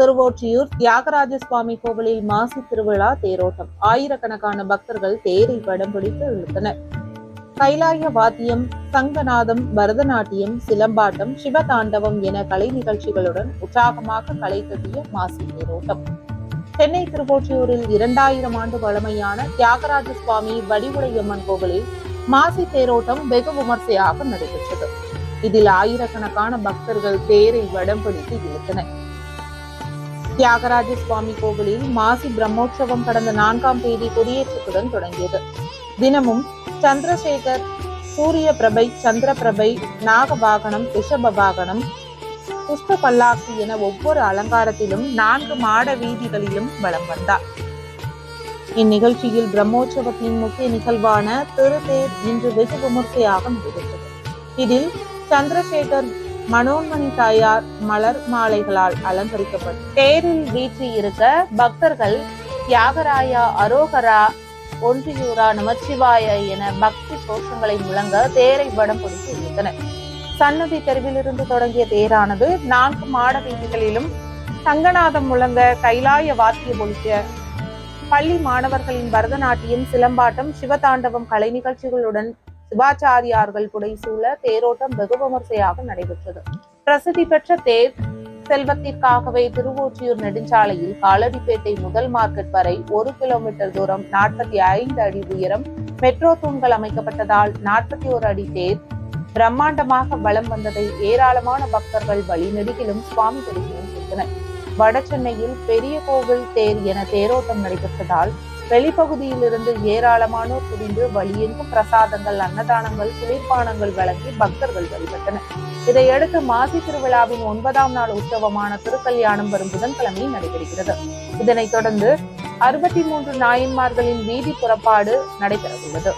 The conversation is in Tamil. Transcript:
திருவொற்றியூர் தியாகராஜ சுவாமி கோவிலில் மாசி திருவிழா தேரோட்டம். ஆயிரக்கணக்கான பக்தர்கள் தேரை படம் பிடித்து இழுத்தனர். கைலாய வாத்தியம் சங்கநாதம் பரதநாட்டியம் சிலம்பாட்டம் சிவதாண்டவம் என கலை நிகழ்ச்சிகளுடன் உற்சாகமாக கலை கட்டிய மாசி தேரோட்டம். சென்னை திருவொற்றியூரில் இரண்டாயிரம் ஆண்டு பழமையான தியாகராஜ சுவாமி வடிவுடையம்மன் கோவிலில் மாசி தேரோட்டம் வெகு விமர்சையாக நடைபெற்றது. இதில் ஆயிரக்கணக்கான பக்தர்கள் தேரை வடம் பிடித்து இழுத்தனர். தியாகராஜ சுவாமி கோவிலில் மாசி பிரம்மோற்சவம் கடந்த நான்காம் தேதி கொடியேற்றத்துடன் தொடங்கியது. தினமும் சந்திரசேகர் சூரிய பிரபை சந்திர பிரபை நாக வாகனம் ரிஷப வாகனம் புஷ்ப பல்லாக்கு என ஒவ்வொரு அலங்காரத்திலும் நான்கு மாட வீதிகளிலும் வலம் வந்தார். இந்நிகழ்ச்சியில் பிரம்மோற்சவத்தின் முக்கிய நிகழ்வான திருதேர் இன்று வெகு விமர்சையாக நடைபெற்றது இதில் சந்திரசேகர் மனோன்மணி தாயார் மலர் மாலைகளால் அலங்கரிக்கப்பட்டு தேரில் வீற்றி இருக்க பக்தர்கள் தியாகராயா அரோகரா ஒன்றியூரா நமச்சிவாய என பக்தி கோஷங்களை முழங்க தேரை வடம் பிடித்து இழுத்தனர் சன்னதி தெருவிலிருந்து தொடங்கிய தேரானது நான்கு மாட வீதிகளிலும் சங்கநாதம் முழங்க கைலாய வாத்தியம் ஒழிக்க பள்ளி மாணவர்களின் பரதநாட்டியம் சிலம்பாட்டம் சிவதாண்டவம் கலை நிகழ்ச்சிகளுடன் சிவாச்சாரியார்கள் புடைசூழ தேரோட்டம் வெகு விமர்சையாக நடைபெற்றது. பிரசித்தி பெற்ற தேர் செல்வத்திற்காகவே திருவொற்றியூர் நெடுஞ்சாலையில் காலடிப்பேட்டை முதல் மார்க்கெட் வரை ஒரு கிலோமீட்டர் தூரம் நாற்பத்தி ஐந்து அடி உயரம் மெட்ரோ தூண்கள் அமைக்கப்பட்டதால் நாற்பத்தி ஒரு அடி தேர் பிரம்மாண்டமாக வலம் வந்ததை ஏராளமான பக்தர்கள் வழிநெடுகிலும் சுவாமி தரிசனம் செய்தனர். வட சென்னையில் பெரிய கோவில் தேர் என தேரோட்டம் நடைபெற்றதால் வெளிப்பகுதியிலிருந்து ஏராளமானோர் குவிந்து வழியெங்கும் பிரசாதங்கள் அன்னதானங்கள் குளிர்பானங்கள் வழங்கி பக்தர்கள் வழிபட்டனர். இதையடுத்து மாசி திருவிழாவின் ஒன்பதாம் நாள் உற்சவமான திருக்கல்யாணம் வரும் புதன்கிழமை நடைபெறுகிறது. இதனைத் தொடர்ந்து அறுபத்தி மூன்று நாயன்மார்களின் வீதி புறப்பாடு நடைபெறவுள்ளது.